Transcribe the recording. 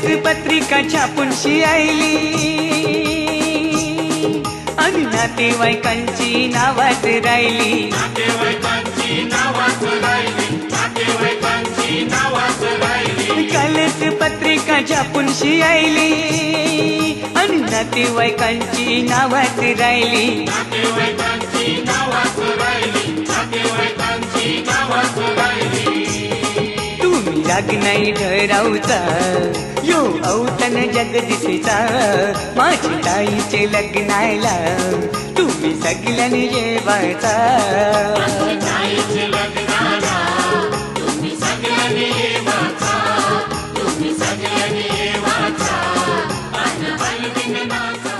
पत्रिका छापून शियायली आणि नातेवाईकांची नावात राहिली. कालच पत्रिका छापून शियायली आणि नातेवाईकांची नावात राहिली. तुम्ही राग नाही ठरावचा यो औतन जगदीशेचा माझी ताईचे लग्नायला तुम्ही सगळ्यांनी जेवायचा. तुम्ही